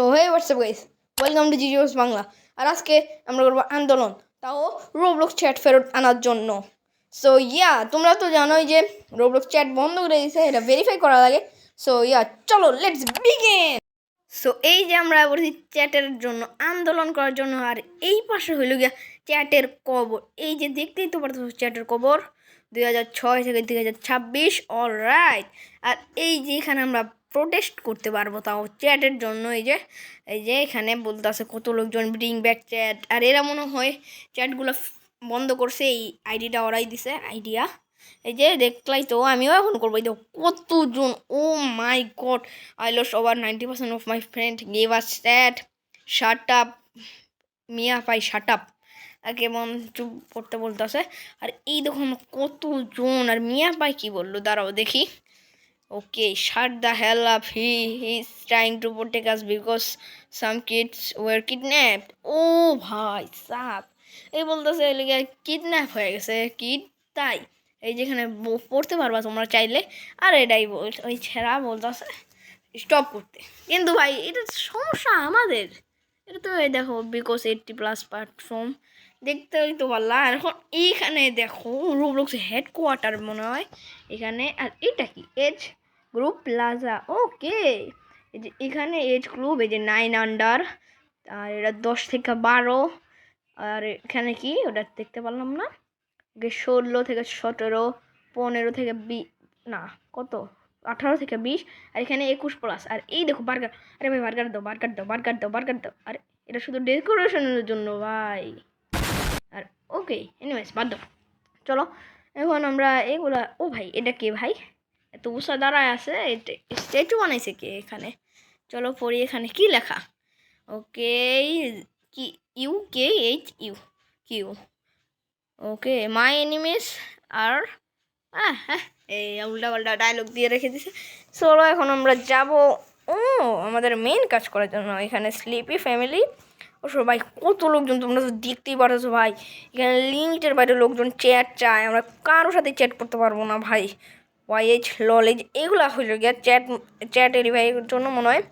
So hey WhatsApp guys welcome to জিজিওস Bangla আর আজকে আমরা করব আন্দোলন। তাও রোবলক চ্যাট ফেরত আনার জন্য। সো ইয়া তোমরা তো জানোই যে রোবলক চ্যাট বন্ধ করে দিয়েছে, এটা ভেরিফাই করা লাগে। সো ইয়া চলো লেটস বিগিন সো এই যে আমরা বলছি চ্যাটের জন্য আন্দোলন করার জন্য, আর এই পাশে হইল গিয়া চ্যাটের কবর। এই যে দেখতেই তো পারতো চ্যাটের কবর। দুই হাজার ছয় থেকে দুই হাজার ছাব্বিশ অল রাইট আর এই যে এখানে আমরা প্রোটেস্ট করতে পারব তাও চ্যাটের জন্য, এই যে এই যে এখানে বলতেছে কত লোকজন ব্রিং ব্যাক চ্যাট আর এরা মনে হয় চ্যাটগুলো বন্ধ করছে, এই আইডিটা ওরাই দিছে আইডিয়া এই যে দেখলাই তো, আমিও এখন করব, এই তো কতজন ও my god I lost over ninety percent of my friend gave us chat shut up মিয়া পাই শার্ট আপ কেমন চুপ করতে বলতেছে। আর এই দেখুন কতজন, আর মিয়া পাই কি বলল, দাঁড়াও দেখি। Okay shut the hell up he is trying to protect us because some kids were kidnapped ও ভাই, সাপ। এই বলতেছে এলিগে কিডন্যাপ হয়ে গেছে। কিড তাই। এই যেখানে পড়তে পারবা তোমরা চাইলে। আর এটাই বল ওই ছেঁড়া বলতেছে স্টপ করতে। কিন্তু ভাই, এটা সমস্যা আমাদের। এটা তো এই দেখো বিকজ এইটটি প্লাস প্ল্যাটফর্ম দেখতেই তো পারলা। আর এখন এইখানে দেখো রুবলক্স হেডকোয়ার্টার মনে হয়। এখানে, আর এটা কি? এজ গ্রুপ প্লাজা ওকে এই যে এখানে এজ গ্রুপ এই যে নাইন আন্ডার আর এটা দশ থেকে বারো, আর এখানে কি? ওটা দেখতে পারলাম না। ষোলো থেকে সতেরো, পনেরো থেকে বি, না, কত? আঠারো থেকে বিশ, আর এখানে একুশ প্লাস আর এই দেখো বার্গার আরে ভাই বার্গার দাও বার্গার দাও বার্গার দাও বার্গার দাও। আর, এটা শুধু ডেকোরেশনের জন্য, ভাই। আর ওকে এনিওয়েজ বাদ দাও। চলো, এখন আমরা এগুলা, ও ভাই, এটা কে ভাই? এত উষা দাঁড়ায় আছে স্ট্যাচু বানাইছে কে এখানে? চলো পড়ি এখানে, কি লেখা? ওকে, কি, U, K, H, U, Q. Okay, my enemies আর হ্যাঁ এই উল্টা পাল্টা ডায়লগ দিয়ে রেখে দিছে। চলো এখন আমরা যাব, ও, আমাদের মেন কাজ করার জন্য, এখানে স্লিপি ফ্যামিলি ও সবাই, কত লোকজন তোমরা তো দেখতেই পারছ ভাই। এখানে লিমিটের বাইরে লোকজন চ্যাট চায়, আমরা কারোর সাথে চ্যাট করতে পারব না ভাই। ওয়াইএইচ ললেজ এগুলো হইল গিয়া চ্যাট চ্যাট এরিভাইয়ের জন্য মনে হয়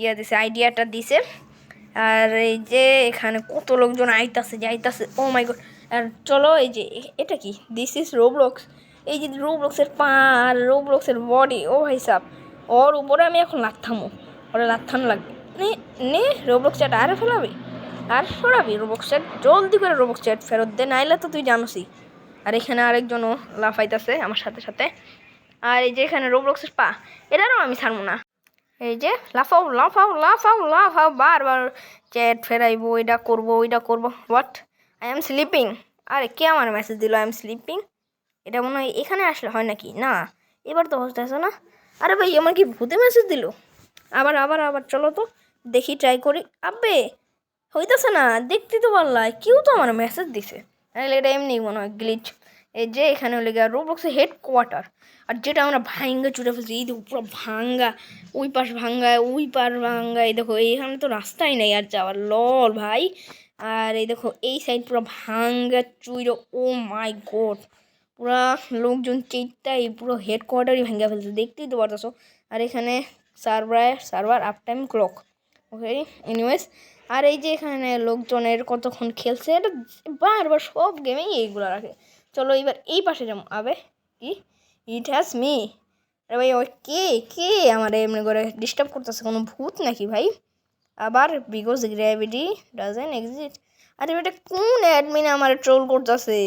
ইয়া দিছে আইডিয়াটা দিছে। আর এই যে এখানে কত লোকজন আইতাছে, যাইতাছে ও মাই গড আর চলো এই যে, এটা কি? দিস ইজ রোবলক্স এই যে রোবলক্সের পা আর রোবলক্সের বডি ও ভাই সাব। ওর উপরে আমি এখন লাথামো ওরা লাথান লাগবে নে নে রোবলক্স চ্যাট আরে ফেলাবি। আর সরাবি রোবক্স চ্যাট জলদি করে রোবক্স চ্যাট ফেরত দে, নাইলে তো তুই জানোসই। আর এখানে আরেকজনও লাফাইতাছে আমার সাথে সাথে। আর এই যে এখানে রোবলক্সের পা, এটারও আমি ছাড়বো না। এই যে, লাফাও লাফাও লাফাও লাফাও, বারবার চ্যাট ফেরাইবো, এটা করব, ওইটা করব। হোয়াট আই এম স্লিপিং আরে, কে আমার মেসেজ দিল আই এম স্লিপিং এটা মনে হয় এখানে আসলে হয় নাকি? না, এবার তো হচ্ছে না। আরে ভাই, আমার কি ভূতে মেসেজ দিল? আবার আবার আবার, চলো তো, দেখি ট্রাই করি। আবে হইতেছে না, দেখতে তো পারলাই, কেউ তো আমার মেসেজ দিছে। এটা এমনি মনে হয় গ্লিচ এই যে এখানে হলে গিয়ে রোবক্সের হেড কোয়ার্টার আর যেটা আমরা ভাঙ্গা চুটে ফেলছি, এই দেখো পুরো ভাঙ্গা, ওই পাশ ভাঙ্গা ওই পার ভাঙ্গা এই দেখো, এইখানে তো রাস্তাই নেই আর যাওয়ার, লল ভাই। আর এই দেখো, এই সাইড পুরো ভাঙ্গা চুইরো, ও মাই গড পুরা লোকজন চেইটাই পুরো হেড কোয়ার্টারই ভাঙ্গা ফেলছে, দেখতেই তো পারতেছো। আর এখানে server server up time clock okay anyways আর এই যে এখানে লোকজনের কতক্ষণ খেলছে, এটা বারবার সব গেমেই এইগুলো রাখে। চলো এবার এই পাশে যাব। আবে, কি? ইট হ্যাজ মি আরে ভাই ওই কে? কে আমার এমনি করে ডিস্টার্ব করতেছে? কোনো ভূত নাকি ভাই? আবার বিকজ গ্র্যাভিটি ডাজেন এক্সিট আরে এটা কোন অ্যাডমিন আমার ট্রোল করতেছে?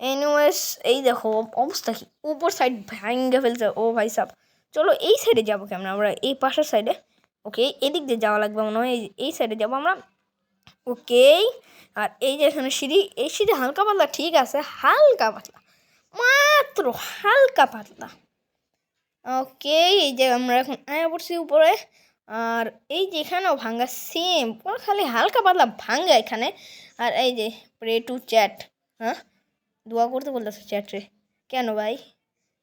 এনিওয়েস এই দেখো, অবস্থা কি? উপর সাইড ভাঙ্গে ফেলছে। ও ভাই সাব। চলো এই সাইডে যাব কেমন? আমরা এই পাশের সাইডে ওকে এদিক দিয়ে যাওয়া লাগবে মনে হয়। এই সাইডে যাব আমরা। ওকে? আর এই যে এখানে সিঁড়ি, এই সিঁড়ি হালকা পাতলা, ঠিক আছে, হালকা পাতলা, মাত্র হালকা পাতলা। ওকে, এই যে আমরা এখন আয়া পড়ছি উপরে, আর এই যে এখানেও ভাঙ্গা সেম পুরো খালি হালকা পাতলা ভাঙ্গা এখানে। আর এই যে প্রে টু চ্যাট হ্যাঁ? দোয়া করতে বলতেছে চ্যাটে কেন ভাই?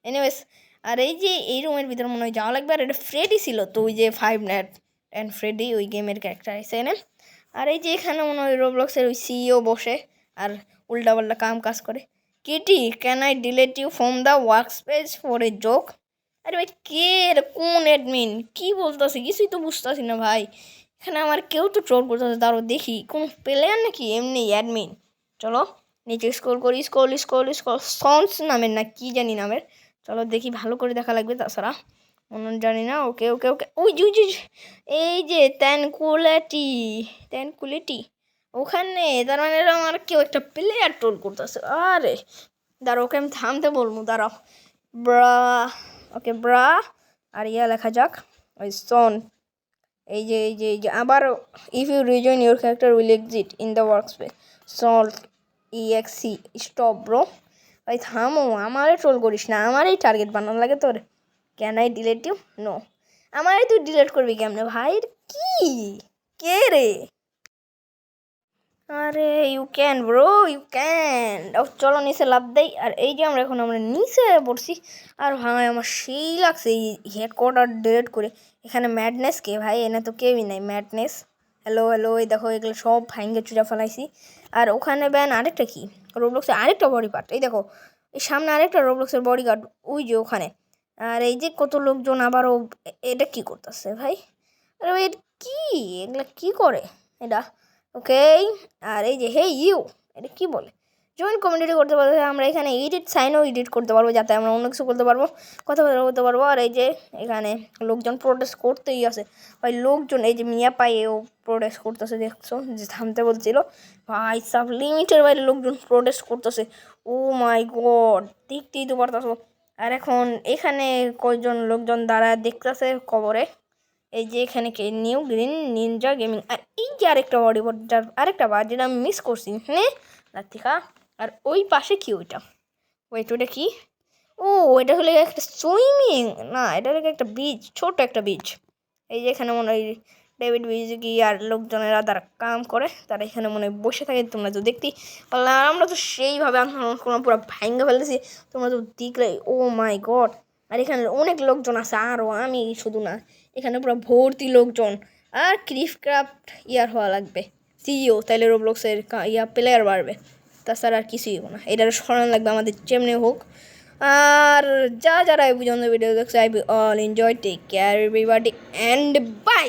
এনিওয়েস আর এই যে এই রুমের ভিতরে মনে হয় যাওয়া লাগবে, আর এটা ফ্রেডি ছিল, তো ওই যে ফাইভ নাইট অ্যান্ড ফ্রেডি ওই গেমের ক্যারেক্টার এখানে আর এই যে এখানে মনে হয় রোবলক্সের ওই সিইও বসে আর উল্টাপাল্টা কাম কাজ করে। Kitty can I delete you from the work space for a joke আরে ভাই, কে কোন অ্যাডমিন কি বলতেছে? কিছুই তো বুঝতেছি না ভাই। এখানে আমার কেউ তো ট্রোল করতেছে তারও দেখি। কোনো প্লেয়ার নাকি? এমনি অ্যাডমিন চলো, নিচে স্ক্রল করি স্ক্রল স্ক্রল স্ক্রল সন্স নামের না, কি জানি নামের। চলো দেখি, ভালো করে দেখা লাগবে তাছাড়া। অন্য জানি না ওকে ওকে ওকে। ওই ওই যে, এই যে ত্যানকুলাটি ত্যানকুলিটি ওখানে তার মানে আমার কেউ একটা প্লেয়ার ট্রোল করতেছে। আরে দাঁড়াও ওকে আমি থামতে বলব দাঁড়াও। ব্রা ওকে ব্রা আর ইয়া লেখা যাক ওই সন এই যে এই যে এই যে আবার if you rejoin your character will exit in the work space salt exe stop bro ভাই থামো আমারে ট্রোল করিস না আমারই টার্গেট বানানো লাগে তোর। Can I delete you no আমারই তুই ডিলেট করবি কেমনে ভাই? কি? কে রে? আরে you can bro you can চলো নিচে লাভ দেই। আর এই যে আমরা এখন আমরা নিচে পড়ছি, আর ভাই আমার সেই লাগছে এই হেডকোয়ার্টার ডিলেট করে। এখানে ম্যাডনেস কে ভাই? এনে তো কেউই নাই ম্যাডনেস হ্যালো হ্যালো এই দেখো, এগুলো সব ভাঙ্গে চুরা ফেলাইছি। আর ওখানে ব্যান আরেকটা কি? রোবলক্সের আরেকটা বডি পার্ট এই দেখো, এই সামনে আরেকটা রোবলক্সের বডি গার্ড ওই যে ওখানে। আর এই যে কত লোকজন আবারও এটা কি করতেছে ভাই? আরে ভাই কি? এগুলা কি করে? এটা, ওকে, আর এই যে হে ইউ এটা কি বলে? জয়েন কমিউনিটি করতে পারব আমরা এখানে এডিট সাইনও এডিট করতে পারব, যাতে আমরা অন্য কিছু করতে পারব, কথা বলতে পারব আর এই যে, এখানে লোকজন প্রোটেস্ট করতেই আছে। ভাই, লোকজন, এই যে মিয়া পাইয়েও প্রোটেস্ট করতেছে, দেখছ? যে থামতে বলছিল। ভাই সাব লিমিটের বাইরে লোকজন প্রোটেস্ট করতেছে। ও মাই গড দেখতেই তো পারতাছো। আর এখন এখানে কয়জন লোকজন দাঁড়ায় দেখতেছে কবরে? এই যে এখানে কে? নিউ গ্রিন নিনজা গেমিং আর এই যে আরেকটা বডি যার আরেকটা বার যেটা আমি মিস করছি হ্যাঁ? রাত্রিকা, আর ওই পাশে কি ওইটা? ওয়েট ওটা কি? ও, এটা হলো একটা সুইমিং না, এটা হলো একটা বিচ ছোট একটা বিচ এই যে এখানে মনে হয় ডেভিড বিজকি আর লোকজনেরা তারা কাম করে, তারা এখানে মনে বসে থাকে, তোমরা তো দেখতেই পারলে। আমরা তো সেইভাবে আন্দোলন করলাম, পুরো ভাঙ্গে ফেলেছি তোমরা তো দেখলে, ও মাই গড। আর এখানে অনেক লোকজন আছে আরও আমি শুধু না, এখানে পুরো ভর্তি লোকজন। আর ক্রিফক্রাফট ইয়ার হওয়া লাগবে। সিইও তাইলে রোবলক্সের ইয়া প্লেয়ার বাড়বে। তাছাড়া আর কিছুই না। এটার স্মরণ লাগবে আমাদের, যেমনি হোক। আর যা যারা এই পর্যন্ত ভিডিও দেখছে I be all enjoy take care everybody and bye